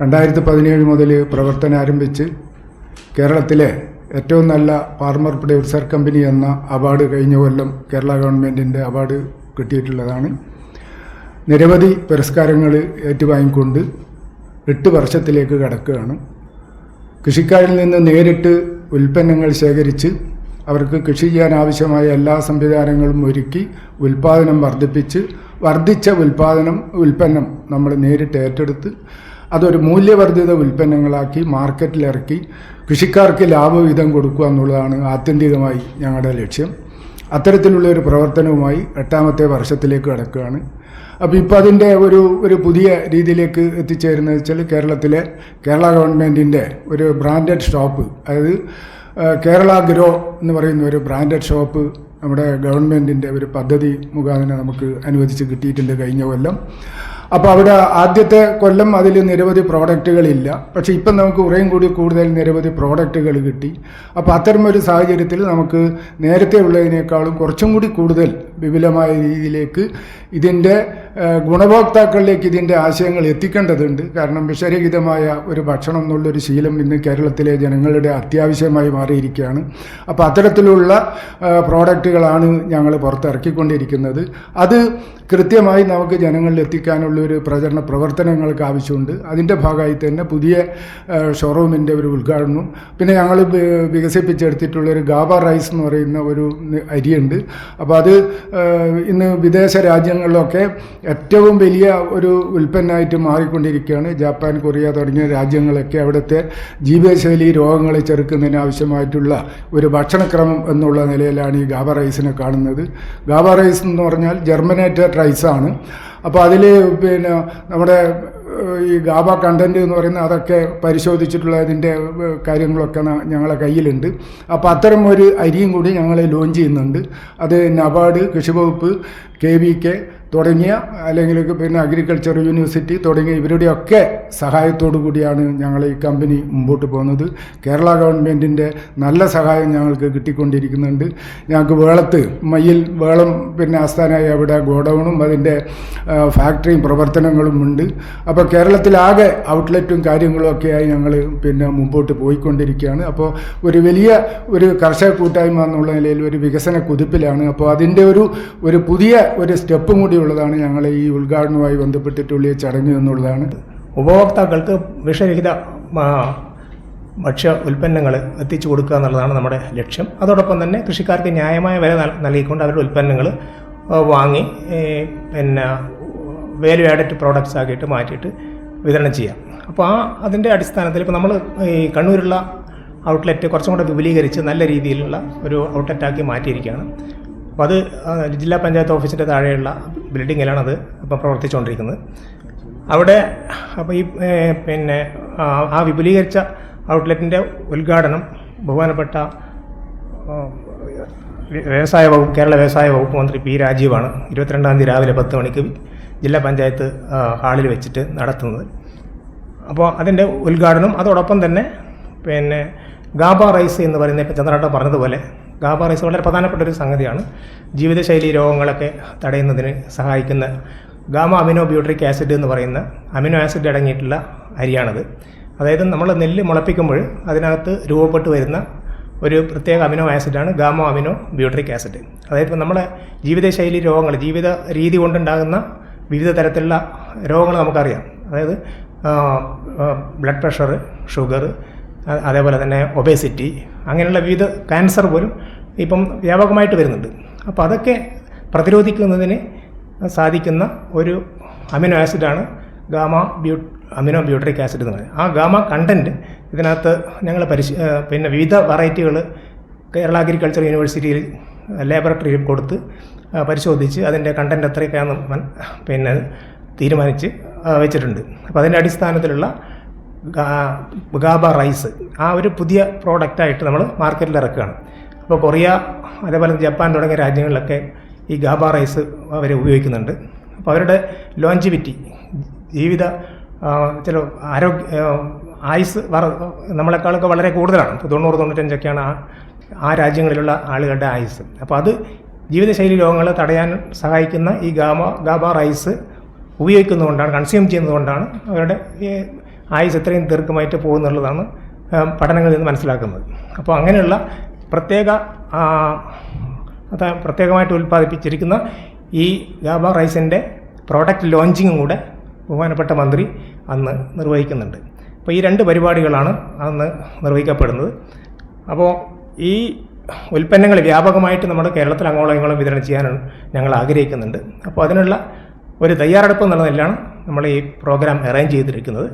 രണ്ടായിരത്തി പതിനേഴ് മുതൽ പ്രവർത്തനം ആരംഭിച്ച് കേരളത്തിലെ ഏറ്റവും നല്ല ഫാർമർ പ്രൊഡ്യൂസർ കമ്പനി എന്ന അവാർഡ് കഴിഞ്ഞ കൊല്ലം കേരള ഗവൺമെന്റിന്റെ അവാർഡ് കിട്ടിയിട്ടുള്ളതാണ്. നിരവധി പുരസ്കാരങ്ങൾ ഏറ്റുവാങ്ങിക്കൊണ്ട് എട്ട് വർഷത്തിലേക്ക് കടക്കുകയാണ്. കൃഷിക്കാരിൽ നിന്ന് നേരിട്ട് ഉൽപ്പന്നങ്ങൾ ശേഖരിച്ച് അവർക്ക് കൃഷി ചെയ്യാൻ ആവശ്യമായ എല്ലാ സംവിധാനങ്ങളും ഒരുക്കി ഉൽപ്പാദനം വർദ്ധിപ്പിച്ച് വർദ്ധിച്ച ഉൽപ്പാദനം ഉൽപ്പന്നം നമ്മൾ നേരിട്ട് ഏറ്റെടുത്ത് അതൊരു മൂല്യവർദ്ധിത ഉൽപ്പന്നങ്ങളാക്കി മാർക്കറ്റിലിറക്കി കൃഷിക്കാർക്ക് ലാഭവിഹിതം കൊടുക്കുക എന്നുള്ളതാണ് ആത്യന്തികമായി ഞങ്ങളുടെ ലക്ഷ്യം. അത്തരത്തിലുള്ള ഒരു പ്രവർത്തനവുമായി എട്ടാമത്തെ വർഷത്തിലേക്ക് കടക്കുകയാണ്. അപ്പോൾ ഇപ്പോൾ അതിന്റെ ഒരു ഒരു പുതിയ രീതിയിലേക്ക് എത്തിച്ചേരുന്നത് വെച്ചാൽ കേരളത്തിലെ കേരള ഗവൺമെന്റിന്റെ ഒരു ബ്രാൻഡഡ് ഷോപ്പ് അതായത് കേരള ഗ്രോ എന്ന് പറയുന്ന ഒരു ബ്രാൻഡഡ് ഷോപ്പ് നമ്മുടെ ഗവൺമെന്റിന്റെ ഒരു പദ്ധതി മുഖാന്തരം നമുക്ക് അനുവദിച്ച് കിട്ടിയിട്ടുണ്ട് കഴിഞ്ഞ കൊല്ലം. അപ്പോൾ അവിടെ ആദ്യത്തെ കൊല്ലം അതിൽ നിരവധി പ്രോഡക്റ്റുകളില്ല പക്ഷേ ഇപ്പം നമുക്ക് കുറേയും കൂടി കൂടുതൽ നിരവധി പ്രോഡക്റ്റുകൾ കിട്ടി. അപ്പോൾ അത്തരമൊരു സാഹചര്യത്തിൽ നമുക്ക് നേരത്തെ ഉള്ളതിനേക്കാളും കുറച്ചും കൂടി കൂടുതൽ വിപുലമായ രീതിയിലേക്ക് ഇതിന്റെ ഗുണഭോക്താക്കളിലേക്ക് ഇതിന്റെ ആശയങ്ങൾ എത്തിക്കേണ്ടതുണ്ട്. കാരണം വിഷരഹിതമായ ഒരു ഭക്ഷണം എന്നുള്ളൊരു ശീലം ഇന്ന് കേരളത്തിലെ ജനങ്ങളുടെ അത്യാവശ്യമായി മാറിയിരിക്കുകയാണ്. അപ്പോൾ അത്തരത്തിലുള്ള പ്രോഡക്റ്റുകളാണ് ഞങ്ങൾ പുറത്തിറക്കിക്കൊണ്ടിരിക്കുന്നത്. അത് കൃത്യമായി നമുക്ക് ജനങ്ങളിൽ എത്തിക്കാനുള്ള ഒരു പ്രചരണ പ്രവർത്തനങ്ങൾക്ക് ആവശ്യമുണ്ട്. അതിന്റെ ഭാഗമായി തന്നെ പുതിയ ഷോറൂമിന്റെ ഒരു ഉദ്ഘാടനവും പിന്നെ ഞങ്ങൾ വികസിപ്പിച്ചെടുത്തിട്ടുള്ളൊരു ഗാബ റൈസ് എന്ന് പറയുന്ന ഒരു അരിയുണ്ട്. അപ്പോൾ അത് ഇന്ന് വിദേശ രാജ്യങ്ങളിലൊക്കെ ഏറ്റവും വലിയ ഒരു ഉൽപ്പന്നമായിട്ട് മാറിക്കൊണ്ടിരിക്കുകയാണ് ജപ്പാൻ കൊറിയ തുടങ്ങിയ രാജ്യങ്ങളൊക്കെ അവിടുത്തെ ജീവിതശൈലി രോഗങ്ങളെ ചെറുക്കുന്നതിന് ആവശ്യമായിട്ടുള്ള ഒരു ഭക്ഷണക്രമം എന്നുള്ള നിലയിലാണ് ഈ ഗാബ റൈസിനെ കാണുന്നത്. ഗാബ റൈസ് എന്ന് പറഞ്ഞാൽ ജർമ്മനേറ്റഡ് റൈസാണ് അപ്പോൾ അതിൽ പിന്നെ നമ്മുടെ ഈ ഗാബ കണ്ടന്റ് എന്ന് പറയുന്ന അതൊക്കെ പരിശോധിച്ചിട്ടുള്ള അതിന്റെ കാര്യങ്ങളൊക്കെ ഞങ്ങളെ കയ്യിലുണ്ട്. അപ്പോൾ അത്തരം ഒരു അരിയും കൂടി ഞങ്ങൾ ലോഞ്ച് ചെയ്യുന്നുണ്ട്. അത് നബാർഡ് കൃഷിവകുപ്പ് കെ വി കെ തുടങ്ങിയ അല്ലെങ്കിൽ പിന്നെ അഗ്രികൾച്ചർ യൂണിവേഴ്സിറ്റി തുടങ്ങിയ ഇവരുടെയൊക്കെ സഹായത്തോടു കൂടിയാണ് ഞങ്ങൾ ഈ കമ്പനി മുമ്പോട്ട് പോകുന്നത്. കേരള ഗവൺമെന്റിന്റെ നല്ല സഹായം ഞങ്ങൾക്ക് കിട്ടിക്കൊണ്ടിരിക്കുന്നുണ്ട്. ഞങ്ങൾക്ക് വേളത്ത് മയ്യിൽ വേളം പിന്നെ ആസ്ഥാനമായി അവിടെ ഗോഡൗണും അതിന്റെ ഫാക്ടറിയും പ്രവർത്തനങ്ങളും ഉണ്ട്. അപ്പോൾ കേരളത്തിലാകെ ഔട്ട്ലെറ്റും കാര്യങ്ങളും ഒക്കെയായി ഞങ്ങൾ പിന്നെ മുമ്പോട്ട് പോയിക്കൊണ്ടിരിക്കുകയാണ്. അപ്പോൾ ഒരു വലിയ ഒരു കർഷക കൂട്ടായ്മ എന്നുള്ള നിലയിൽ ഒരു വികസന കുതിപ്പിലാണ്. അപ്പോൾ അതിന്റെ ഒരു ഒരു പുതിയ ഒരു സ്റ്റെപ്പും കൂടി ഉള്ളതാണ് ഞങ്ങൾ ഈ ഉദ്ഘാടനവുമായി ബന്ധപ്പെട്ടിട്ടുള്ള ചടങ്ങ് എന്നുള്ളതാണ്. ഉപഭോക്താക്കൾക്ക് വിഷരഹിത ഭക്ഷ്യ ഉൽപ്പന്നങ്ങൾ എത്തിച്ചു കൊടുക്കുക എന്നുള്ളതാണ് നമ്മുടെ ലക്ഷ്യം. അതോടൊപ്പം തന്നെ കൃഷിക്കാർക്ക് ന്യായമായ വില നൽകിക്കൊണ്ട് അവരുടെ ഉൽപ്പന്നങ്ങൾ വാങ്ങി പിന്നെ വാല്യൂ ആഡഡ് പ്രോഡക്റ്റ്സ് ആക്കിയിട്ട് മാറ്റിയിട്ട് വിതരണം ചെയ്യാം. അപ്പോൾ ആ അതിന്റെ അടിസ്ഥാനത്തിൽ ഇപ്പോൾ നമ്മൾ ഈ കണ്ണൂരുള്ള ഔട്ട്ലെറ്റ് കുറച്ചും കൂടെ വിപുലീകരിച്ച് നല്ല രീതിയിലുള്ള ഒരു ഔട്ട്ലെറ്റാക്കി മാറ്റിയിരിക്കുകയാണ്. അപ്പോൾ അത് ജില്ലാ പഞ്ചായത്ത് ഓഫീസിന്റെ താഴെയുള്ള ബിൽഡിങ്ങിലാണ് അത് ഇപ്പോൾ പ്രവർത്തിച്ചുകൊണ്ടിരിക്കുന്നത്. അവിടെ അപ്പോൾ ഈ പിന്നെ ആ, വിപുലീകരിച്ച ഔട്ട്ലെറ്റിന്റെ ഉദ്ഘാടനം ബഹുമാനപ്പെട്ട വ്യവസായ വകുപ്പ് കേരള വ്യവസായ വകുപ്പ് മന്ത്രി പി രാജീവാണ് ഇരുപത്തിരണ്ടാം തീയതി രാവിലെ പത്ത് മണിക്ക് ജില്ലാ പഞ്ചായത്ത് ഹാളിൽ വെച്ചിട്ട് നടത്തുന്നത്. അപ്പോൾ അതിന്റെ ഉദ്ഘാടനം അതോടൊപ്പം തന്നെ പിന്നെ ഗാബ റൈസ് എന്ന് പറയുന്ന ഇപ്പം ചന്ദ്രനാട്ട പറഞ്ഞതുപോലെ ഗാബ റൈസ് വളരെ പ്രധാനപ്പെട്ട ഒരു സംഗതിയാണ്. ജീവിതശൈലി രോഗങ്ങളൊക്കെ തടയുന്നതിന് സഹായിക്കുന്ന ഗാമ അമിനോ ബ്യൂട്രിക് ആസിഡ് എന്ന് പറയുന്ന അമിനോ ആസിഡ് അടങ്ങിയിട്ടുള്ള അരിയാണത്. അതായത് നമ്മൾ നെല്ല് മുളപ്പിക്കുമ്പോൾ അതിനകത്ത് രൂപപ്പെട്ട് വരുന്ന ഒരു പ്രത്യേക അമിനോ ആസിഡാണ് ഗാമോ അമിനോ ബ്യൂട്രിക് ആസിഡ്. അതായത് നമ്മളെ ജീവിതശൈലി രോഗങ്ങൾ ജീവിത രീതി കൊണ്ടുണ്ടാകുന്ന വിവിധ തരത്തിലുള്ള രോഗങ്ങൾ നമുക്കറിയാം. അതായത് ബ്ലഡ് പ്രഷർ ഷുഗർ അതേപോലെ തന്നെ ഒബേസിറ്റി അങ്ങനെയുള്ള വിവിധ ക്യാൻസർ പോലും ഇപ്പം വ്യാപകമായിട്ട് വരുന്നുണ്ട്. അപ്പോൾ അതൊക്കെ പ്രതിരോധിക്കുന്നതിന് സാധിക്കുന്ന ഒരു അമിനോ ആസിഡാണ് ഗാമ ബ്യൂ അമിനോ ബ്യൂട്രിക് ആസിഡ് എന്ന് പറയുന്നത്. ആ ഗാമ കണ്ടന്റ് ഇതിനകത്ത് ഞങ്ങൾ പരിശ പിന്നെ വിവിധ വെറൈറ്റികൾ കേരള അഗ്രികൾച്ചർ യൂണിവേഴ്സിറ്റിയിൽ ലാബറട്ടറിയിൽ കൊടുത്ത് പരിശോധിച്ച് അതിന്റെ കണ്ടന്റ് എത്രയൊക്കെയാണെന്ന് പിന്നെ തീരുമാനിച്ച് വെച്ചിട്ടുണ്ട്. അപ്പോൾ അതിന്റെ അടിസ്ഥാനത്തിലുള്ള ഗാബ റൈസ്. ആ ഒരു പുതിയ പ്രോഡക്റ്റായിട്ട് നമ്മൾ മാർക്കറ്റിൽ ഇറക്കുകയാണ്. അപ്പോൾ കൊറിയ അതേപോലെ ജപ്പാൻ തുടങ്ങിയ രാജ്യങ്ങളിലൊക്കെ ഈ ഗാബ റൈസ് അവർ ഉപയോഗിക്കുന്നുണ്ട്. അപ്പോൾ അവരുടെ ലോഞ്ചിവിറ്റി ജീവിത ചില ആരോഗ്യ ആയുസ് വർ നമ്മളെക്കാളൊക്കെ വളരെ കൂടുതലാണ്. ഇപ്പോൾ തൊണ്ണൂറ് തൊണ്ണൂറ്റഞ്ചൊക്കെയാണ് ആ ആ രാജ്യങ്ങളിലുള്ള ആളുകളുടെ ആയുസ്. അപ്പോൾ അത് ജീവിതശൈലി രോഗങ്ങൾ തടയാൻ സഹായിക്കുന്ന ഈ ഗാമ ഗാബ റൈസ് ഉപയോഗിക്കുന്നതുകൊണ്ടാണ് കൺസ്യൂം ചെയ്യുന്നതുകൊണ്ടാണ് അവരുടെ ആയുസ് എത്രയും ദീർഘമായിട്ട് പോകുന്നുള്ളതാണ് പഠനങ്ങളിൽ നിന്ന് മനസ്സിലാക്കുന്നത്. അപ്പോൾ അങ്ങനെയുള്ള പ്രത്യേക പ്രത്യേകമായിട്ട് ഉൽപ്പാദിപ്പിച്ചിരിക്കുന്ന ഈ ഗാബ റൈസിന്റെ പ്രോഡക്റ്റ് ലോഞ്ചിങ്ങും കൂടെ ബഹുമാനപ്പെട്ട മന്ത്രി അന്ന് നിർവഹിക്കുന്നുണ്ട്. അപ്പോൾ ഈ രണ്ട് പരിപാടികളാണ് അന്ന് നിർവഹിക്കപ്പെടുന്നത്. അപ്പോൾ ഈ ഉൽപ്പന്നങ്ങൾ വ്യാപകമായിട്ട് നമ്മുടെ കേരളത്തിൽ അങ്ങോളം ഇങ്ങോളം വിതരണം ചെയ്യാനാണ് ഞങ്ങൾ ആഗ്രഹിക്കുന്നുണ്ട്. അപ്പോൾ അതിനുള്ള ഒരു തയ്യാറെടുപ്പ് എന്നുള്ള നിലയിലാണ് നമ്മൾ ഈ പ്രോഗ്രാം അറേഞ്ച് ചെയ്തിരിക്കുന്നത്.